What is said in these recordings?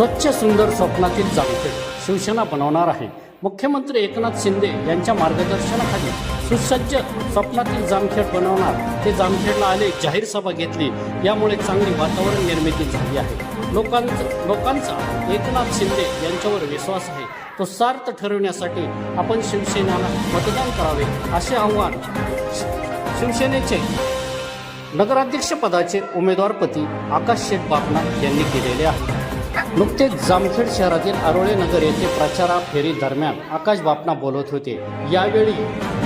स्वच्छ सुंदर स्वप्नातील जामखेड शिवसेना बनवणार आहे. मुख्यमंत्री एकनाथ शिंदे यांच्या मार्गदर्शनाखाली सुसज्ज स्वप्नातील जामखेड बनवणार. ते जामखेडला आले जाहीर सभा घेतली. यामुळे चांगली वातावरण निर्मिती झाली आहे. लोकांचं लोकांचा एकनाथ शिंदे यांच्यावर विश्वास आहे. तो सार्थ ठरवण्यासाठी आपण शिवसेनेला मतदान करावे असे आव्हान शिवसेनेचे नगराध्यक्षपदाचे उमेदवारपती आकाश शेठ बापना यांनी केलेले आहे. नुकतेच जामखेड शहरातील आरोळे नगर येथे प्रचारा फेरी दरम्यान आकाश बापना बोलत होते. यावेळी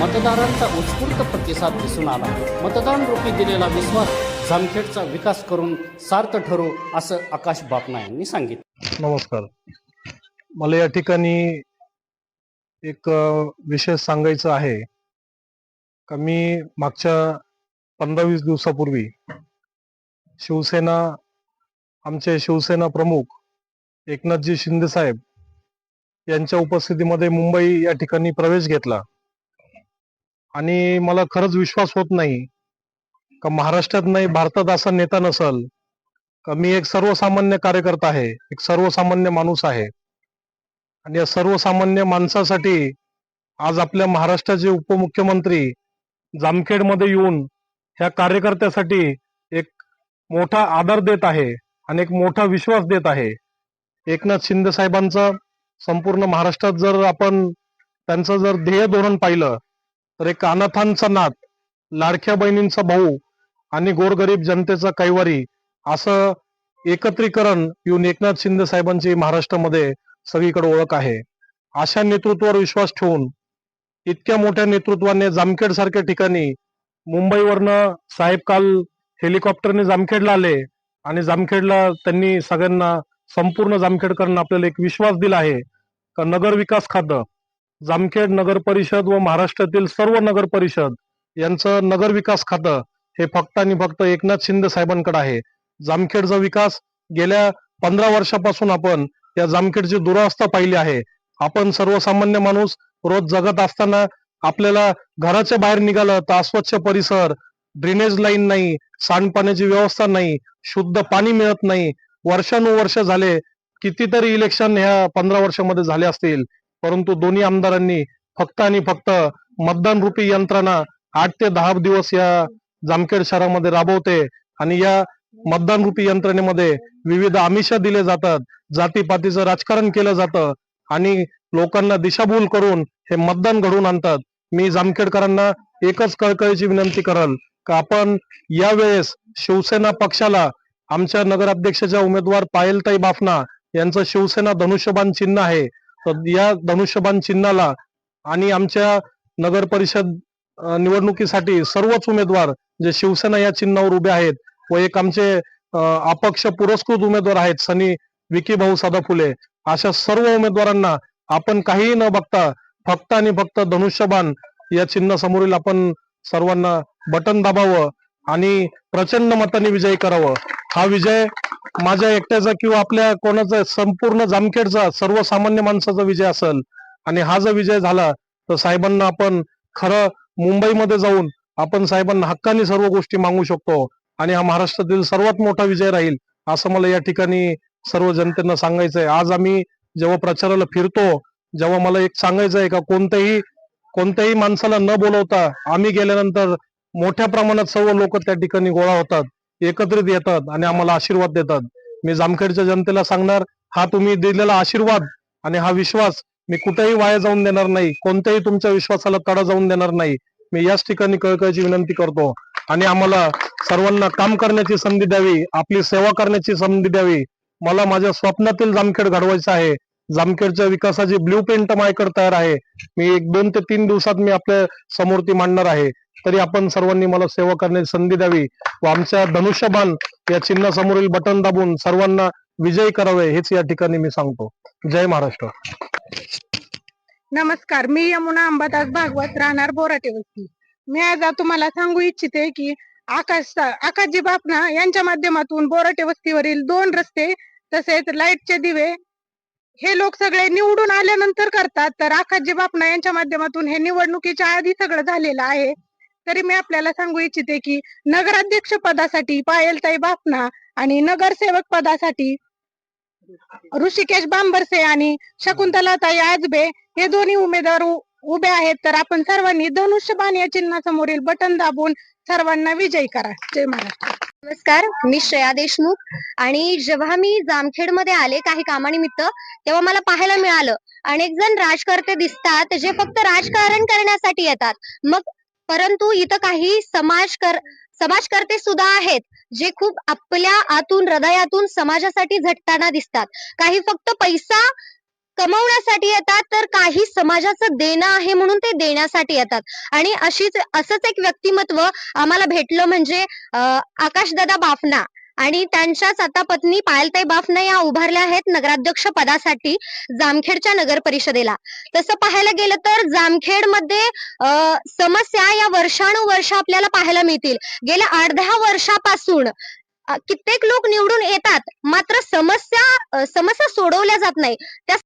मतदारांचा उत्स्फूर्त प्रतिसाद दिसून आला. मतदान रूपी दिलेला विश्वास जामखेडचा विकास करून सार्थ ठरू असं आकाश बापना यांनी सांगितलं. नमस्कार. मला या ठिकाणी एक विषय सांगायचं आहे का मी मागच्या पंधरा वीस दिवसापूर्वी शिवसेना आमचे शिवसेना प्रमुख एकनाथजी शिंदे साहेब यांच्या उपस्थितीमध्ये मुंबई या ठिकाणी प्रवेश घेतला. आणि मला खरंच विश्वास होत नाही का महाराष्ट्रात नाही भारतात असा नेता नसल का मी एक सर्वसामान्य कार्यकर्ता आहे एक सर्वसामान्य माणूस आहे. आणि या सर्वसामान्य माणसासाठी आज आपल्या महाराष्ट्राचे उपमुख्यमंत्री जामखेडमध्ये येऊन ह्या कार्यकर्त्यासाठी एक मोठा आदर देत आहे आणि एक मोठा विश्वास देत आहे. एकनाथ शिंदे साहेबांचा संपूर्ण महाराष्ट्रात जर आपण त्यांचं जर ध्येय धोरण पाहिलं तर एक अनाथांचा नाथ लाडक्या बहिणींचा भाऊ आणि गोरगरीब जनतेचा कैवारी असं एकत्रीकरण येऊन एकनाथ शिंदे साहेबांची महाराष्ट्रामध्ये सगळीकडे ओळख आहे. अशा नेतृत्वावर विश्वास ठेवून इतक्या मोठ्या नेतृत्वाने जामखेड सारख्या ठिकाणी मुंबईवरनं साहेब काल हेलिकॉप्टरने जामखेडला आले आणि जामखेडला त्यांनी सगळ्यांना संपूर्ण जामखेडकरांना आपल्याला एक विश्वास दिला आहे. का नगर विकास खातं जामखेड नगर परिषद व महाराष्ट्रातील सर्व नगर परिषद यांचं नगर विकास खातं हे फक्त आणि फक्त एकनाथ शिंदे साहेबांकडे आहे. जामखेडचा विकास गेल्या पंधरा वर्षापासून आपण या जामखेडची दुरावस्था पाहिली आहे. आपण सर्वसामान्य माणूस रोज जगत असताना आपल्याला घराच्या बाहेर निघालं तर अस्वच्छ परिसर ड्रेनेज लाईन नाही सांडपाण्याची व्यवस्था नाही शुद्ध पाणी मिळत नाही वर्षानुवर्ष झाले कितीतरी इलेक्शन ह्या पंधरा वर्षामध्ये झाले असतील. परंतु दोन्ही आमदारांनी फक्त आणि फक्त मतदान रूपी यंत्रणा आठ ते दहा दिवस या जामखेड शहरामध्ये राबवते आणि या मतदान रूपी यंत्रणेमध्ये विविध आमिषा दिले जातात. जातीपातीचं राजकारण केलं जातं आणि लोकांना दिशाभूल करून हे मतदान घडवून आणतात. मी जामखेडकरांना एकच कळकळीची विनंती करल का आपण यावेळेस शिवसेना पक्षाला आमच्या नगराध्यक्षाच्या उमेदवार पायलताई बाफना यांचं शिवसेना धनुष्यबाण चिन्ह आहे. तर या धनुष्यबाण चिन्हाला आणि आमच्या नगर परिषद निवडणुकीसाठी सर्वच उमेदवार जे शिवसेना या चिन्हावर उभे आहेत व एक आमचे अपक्ष पुरस्कृत उमेदवार आहेत सनी विकी भाऊ सदाफुले अशा सर्व उमेदवारांना आपण काहीही न बघता फक्त आणि फक्त धनुष्यबाण या चिन्ह समोरील आपण सर्वांना बटन दाबावं आणि प्रचंड मताने विजयी करावं. हा विजय माझ्या एकट्याचा किंवा आपल्या कोणाचा संपूर्ण जामखेडचा सर्वसामान्य माणसाचा विजय असेल आणि हा जर विजय झाला तर साहेबांना आपण खरं मुंबईमध्ये जाऊन आपण साहेबांना हक्काने सर्व गोष्टी मागू शकतो आणि हा महाराष्ट्रातील सर्वात मोठा विजय राहील असं मला या ठिकाणी सर्व जनतेनं सांगायचंय. आज आम्ही जेव्हा प्रचाराला फिरतो जेव्हा मला एक सांगायचं आहे का कोणत्याही कोणत्याही माणसाला न बोलवता आम्ही गेल्यानंतर मोठ्या प्रमाणात सर्व लोक त्या ठिकाणी गोळा होतात. एकत्रित येतात आणि आम्हाला आशीर्वाद देतात. मी जामखेडच्या जनतेला सांगणार हा तुम्ही दिलेला आशीर्वाद आणि हा विश्वास मी कुठेही वाया जाऊन देणार नाही कोणत्याही तुमच्या विश्वासाला तडा जाऊन देणार नाही. मी याच ठिकाणी कळकळीची विनंती करतो आणि आम्हाला सर्वांना काम करण्याची संधी द्यावी आपली सेवा करण्याची संधी द्यावी. मला माझ्या स्वप्नातील जामखेड घडवायचं आहे. जामखेडच्या विकासाची ब्ल्यू प्रिंट माझ्याकडे तयार आहे. मी एक दोन ते तीन दिवसात मी आपल्यासमोर ती मांडणार आहे. तरी आपण सर्वांनी मला सेवा करण्याची संधी द्यावी व आमच्या धनुष्यबाण या चिन्ह समोरील बटन दाबून सर्वांना विजयी करावे हेच या ठिकाणी मी सांगतो. जय महाराष्ट्र. नमस्कार मी यमुना अंबादास भागवत राहणार बोराटे वस्ती. मी आज तुम्हाला सांगू इच्छिते की आकाश आकाशजी बापना यांच्या माध्यमातून बोराटे वस्तीवरील दोन रस्ते तसेच लाईटचे दिवे हे लोक सगळे निवडून आल्यानंतर करतात. तर आकाशजी बापना यांच्या माध्यमातून हे निवडणुकीच्या आधी सगळं झालेलं आहे. तरी मी आपल्याला सांगू इच्छिते की नगराध्यक्ष पदासाठी पायलताई बापना आणि नगरसेवक पदासाठी ऋषिकेश बांबरसे आणि शकुंतलाताई आजबे हे दोन्ही उमेदवार उभे आहेत. तर आपण सर्वांनी धनुष्यबाण या चिन्हासमोरील बटन दाबून सर्वांना विजयी करा. जय महाराष्ट्र. नमस्कार मी श्रेया देशमुख आणि जेव्हा मी जामखेडमध्ये आले काही कामानिमित्त तेव्हा मला पाहायला मिळालं. अनेक जण राजकर्ते दिसतात जे फक्त राजकारण करण्यासाठी येतात. मग परंतु इथं काही समाजकर समाजकर्ते सुद्धा आहेत जे खूप आपल्या आतून हृदयातून समाजासाठी झटताना दिसतात. काही फक्त पैसा कमवण्यासाठी येतात तर काही समाजाचं देणं आहे म्हणून ते देण्यासाठी येतात. आणि अशीच असंच एक व्यक्तिमत्व आम्हाला भेटलं म्हणजे आकाशदादा बाफना. आणि त्यांच्याच आता पत्नी पायलताई बाफना या उभारल्या आहेत नगराध्यक्ष पदासाठी जामखेडच्या नगर परिषदेला. तसं पाहायला गेलं तर जामखेडमध्ये समस्या या वर्षानुवर्ष आपल्याला पाहायला मिळतील. गेल्या आठ दहा वर्षापासून कित्येक लोक निवडून येतात मात्र समस्या समस्या सोडवल्या जात नाही. त्या